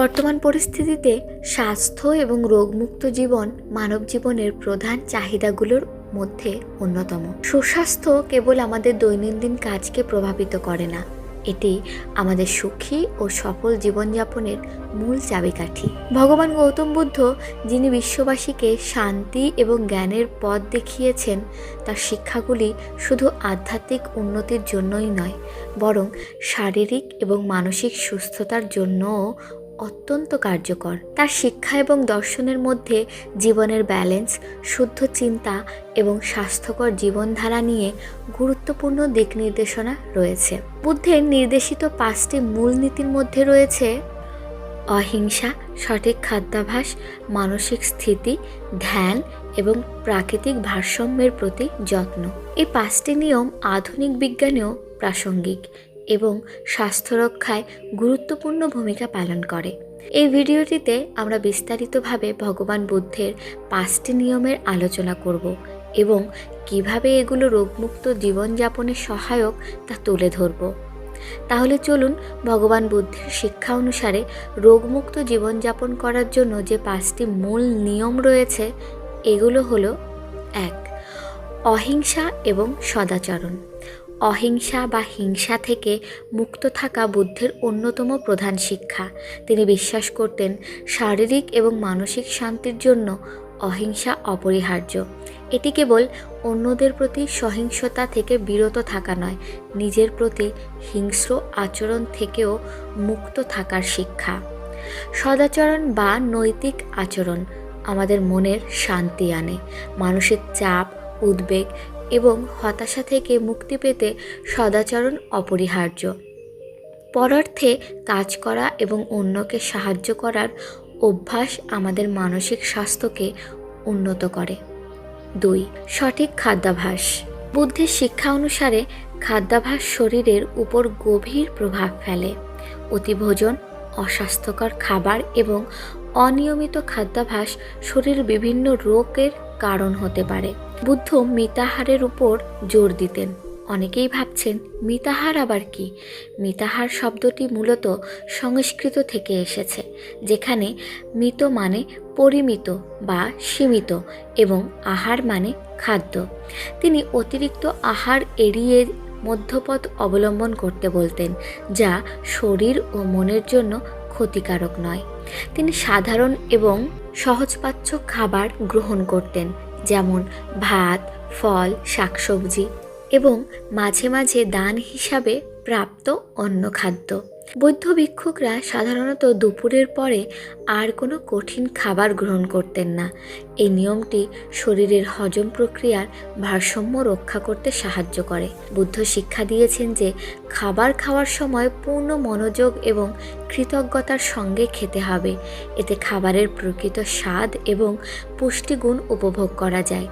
বর্তমান পরিস্থিতিতে স্বাস্থ্য এবং রোগমুক্ত জীবন মানব জীবনের প্রধান চাহিদাগুলোর মধ্যে অন্যতম। সুস্বাস্থ্য কেবল আমাদের দৈনন্দিন কাজকে প্রভাবিত করে না, এটি আমাদের সুখী ও সফল জীবনযাপনের মূল চাবিকাঠি। ভগবান গৌতম বুদ্ধ, যিনি বিশ্ববাসীকে শান্তি এবং জ্ঞানের পথ দেখিয়েছেন, তার শিক্ষাগুলি শুধু আধ্যাত্মিক উন্নতির জন্যই নয়, বরং শারীরিক এবং মানসিক সুস্থতার জন্যও অত্যন্ত কার্যকর। তার শিক্ষা এবং দর্শনের মধ্যে জীবনের ব্যালেন্স, শুদ্ধ চিন্তা এবং স্বাস্থ্যকর জীবনধারা নিয়ে গুরুত্বপূর্ণ দিক নির্দেশনা রয়েছে। বুদ্ধের নির্দেশিত পাঁচটি মূলনীতির মধ্যে রয়েছে অহিংসা, সঠিক খাদ্যাভ্যাস, মানসিক স্থিতি, ধ্যান এবং প্রাকৃতিক ভারসাম্যের প্রতি যত্ন। এই পাঁচটি নিয়ম আধুনিক বিজ্ঞানেও প্রাসঙ্গিক। এবং স্বাস্থ্য রক্ষায় গুরুত্বপূর্ণ ভূমিকা পালন করে। এই ভিডিওটিতে আমরা বিস্তারিতভাবে ভগবান বুদ্ধের পাঁচটি নিয়মের আলোচনা করব এবং কীভাবে এগুলো রোগমুক্ত জীবনযাপনে সহায়ক তা তুলে ধরব। তাহলে চলুন ভগবান বুদ্ধের শিক্ষা অনুসারে রোগমুক্ত জীবনযাপন করার জন্য যে পাঁচটি মূল নিয়ম রয়েছে, এগুলো হলো এক, অহিংসা এবং সদাচরণ। অহিংসা বা হিংসা থেকে মুক্ত থাকা বুদ্ধের অন্যতম প্রধান শিক্ষা। তিনি বিশ্বাস করতেন শারীরিক এবং মানসিক শান্তির জন্য অহিংসা অপরিহার্য। এটি কেবল অন্যদের প্রতি সহিংসতা থেকে বিরত থাকা নয়, নিজের প্রতি হিংস্র আচরণ থেকেও মুক্ত থাকার শিক্ষা। সদাচরণ বা নৈতিক আচরণ আমাদের মনের শান্তি আনে। মানসিক চাপ, উদ্বেগ এবং হতাশা থেকে মুক্তি পেতে সদাচরণ অপরিহার্য। পরার্থে কাজ করা এবং অন্যকে সাহায্য করার অভ্যাস আমাদের মানসিক স্বাস্থ্যকে উন্নত করে। দুই, সঠিক খাদ্যাভ্যাস। বুদ্ধির শিক্ষা অনুসারে খাদ্যাভ্যাস শরীরের উপর গভীর প্রভাব ফেলে। অতিভোজন, অস্বাস্থ্যকর খাবার এবং অনিয়মিত খাদ্যাভ্যাস শরীরের বিভিন্ন রোগের কারণ হতে পারে। বুদ্ধ মিতাহারের উপর জোর দিতেন। অনেকেই ভাবছেন, মিতাহার আবার কি? মিতাহার শব্দটি মূলত সংস্কৃত থেকে এসেছে, যেখানে মিত মানে পরিমিত বা সীমিত এবং আহার মানে খাদ্য। তিনি অতিরিক্ত আহার এড়িয়ে মধ্যপথ অবলম্বন করতে বলতেন, যা শরীর ও মনের জন্য ক্ষতিকারক নয়। তিনি সাধারণ এবং সহজপাচ্য খাবার গ্রহণ করতেন, যেমন ভাত, ফল, শাকসবজি এবং মাঝে মাঝে দান হিসাবে প্রাপ্ত অন্য খাদ্য। বৌদ্ধ ভিক্ষুকরা সাধারণত দুপুরের পরে আর কোনো কঠিন খাবার গ্রহণ করতেন না। এই নিয়মটি শরীরের হজম প্রক্রিয়ার ভারসাম্য রক্ষা করতে সাহায্য করে। বুদ্ধ শিক্ষা দিয়েছেন যে, খাবার খাওয়ার সময় পূর্ণ মনোযোগ এবং কৃতজ্ঞতার সঙ্গে খেতে হবে। এতে খাবারের প্রকৃত স্বাদ এবং পুষ্টিগুণ উপভোগ করা যায়।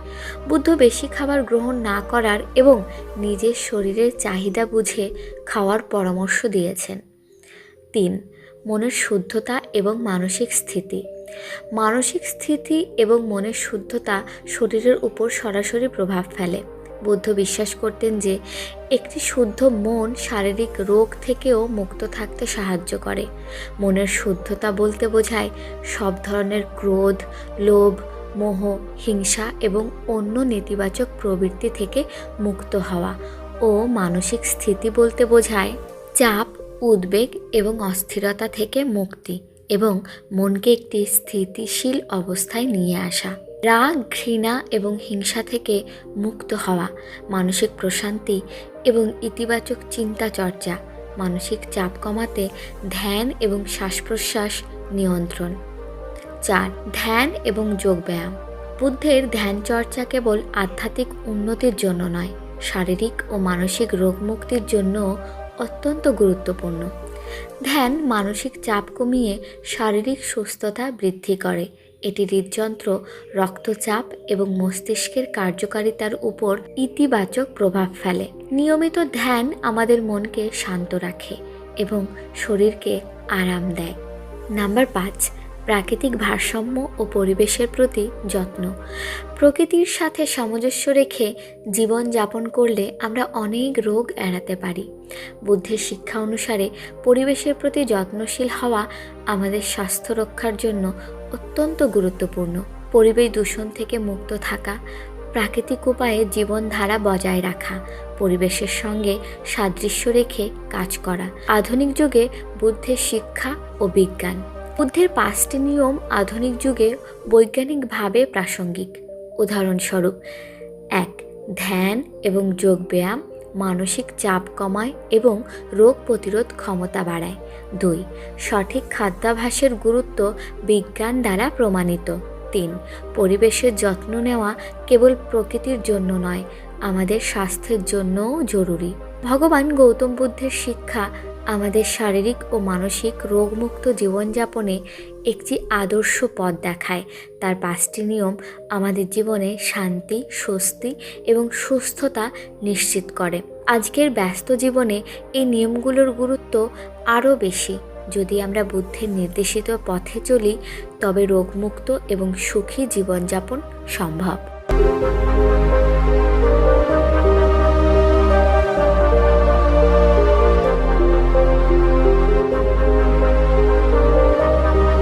বুদ্ধ বেশি খাবার গ্রহণ না করার এবং নিজের শরীরের চাহিদা বুঝে খাওয়ার পরামর্শ দিয়েছেন। তিন, মনের শুদ্ধতা এবং মানসিক স্থিতি। মানসিক স্থিতি এবং মনের শুদ্ধতা শরীরের উপর সরাসরি প্রভাব ফেলে। বুদ্ধ বিশ্বাস করতেন যে, একটি শুদ্ধ মন শারীরিক রোগ থেকেও মুক্ত থাকতে সাহায্য করে। মনের শুদ্ধতা বলতে বোঝায় সব ধরনের ক্রোধ, লোভ, মোহ, হিংসা এবং অন্য নেতিবাচক প্রবৃত্তি থেকে মুক্ত হওয়া ও মানসিক স্থিতি বলতে বোঝায় চাপ উদ্বেগ এবং অস্থিরতা থেকে মুক্তি এবং মনকে একটি স্থিতিশীল অবস্থায় নিয়ে আসা। রাগ, ঘৃণা এবং হিংসা থেকে মুক্ত হওয়া, মানসিক প্রশান্তি এবং ইতিবাচক চিন্তা চর্চা মানসিক চাপ কমাতে ধ্যান এবং শ্বাস প্রশ্বাস নিয়ন্ত্রণ। চার, ধ্যান এবং যোগব্যায়াম। বুদ্ধের ধ্যান চর্চা কেবল আধ্যাত্মিক উন্নতির জন্য নয়, শারীরিক ও মানসিক রোগ মুক্তির জন্য অত্যন্ত গুরুত্বপূর্ণ। ধ্যান মানসিক চাপ কমিয়ে শারীরিক সুস্থতা বৃদ্ধি করে। এটি হৃদযন্ত্র, রক্তচাপ এবং মস্তিষ্কের কার্যকারিতার উপর ইতিবাচক প্রভাব ফেলে। নিয়মিত ধ্যান আমাদের মনকে শান্ত রাখে এবং শরীরকে আরাম দেয়। নাম্বার পাঁচ প্রাকৃতিক ভারসাম্য ও পরিবেশের প্রতি যত্ন। প্রকৃতির সাথে সামঞ্জস্য রেখে জীবন যাপন করলে আমরা অনেক রোগ এড়াতে পারি। বুদ্ধের শিক্ষা অনুসারে পরিবেশের প্রতি যত্নশীল হওয়া আমাদের স্বাস্থ্য রক্ষার জন্য অত্যন্ত গুরুত্বপূর্ণ। পরিবেশ দূষণ থেকে মুক্ত থাকা, প্রাকৃতিক উপায়ে জীবনধারা বজায় রাখা, পরিবেশের সঙ্গে সাদৃশ্য রেখে কাজ করা। আধুনিক যুগে বুদ্ধের শিক্ষা ও বিজ্ঞান। বুদ্ধের পাঁচটি নিয়ম আধুনিক যুগে বৈজ্ঞানিকভাবে প্রাসঙ্গিক। উদাহরণস্বরূপ, এক, ধ্যান এবং যোগব্যায়াম মানসিক চাপ কমায় এবং রোগ প্রতিরোধ ক্ষমতা বাড়ায়। দুই, সঠিক খাদ্যাভ্যাসের গুরুত্ব বিজ্ঞান দ্বারা প্রমাণিত। তিন, পরিবেশের যত্ন নেওয়া কেবল প্রকৃতির জন্য নয়, আমাদের স্বাস্থ্যের জন্যও জরুরি। ভগবান গৌতম বুদ্ধের শিক্ষা আমাদের শারীরিক ও মানসিক রোগমুক্ত জীবনযাপনে একটি আদর্শ পথ দেখায়। তার পাঁচটি নিয়ম আমাদের জীবনে শান্তি, স্বস্তি এবং সুস্থতা নিশ্চিত করে। আজকের ব্যস্ত জীবনে এই নিয়মগুলোর গুরুত্ব আরও বেশি। যদি আমরা বুদ্ধের নির্দেশিত পথে চলি, তবে রোগমুক্ত এবং সুখী জীবনযাপন সম্ভব।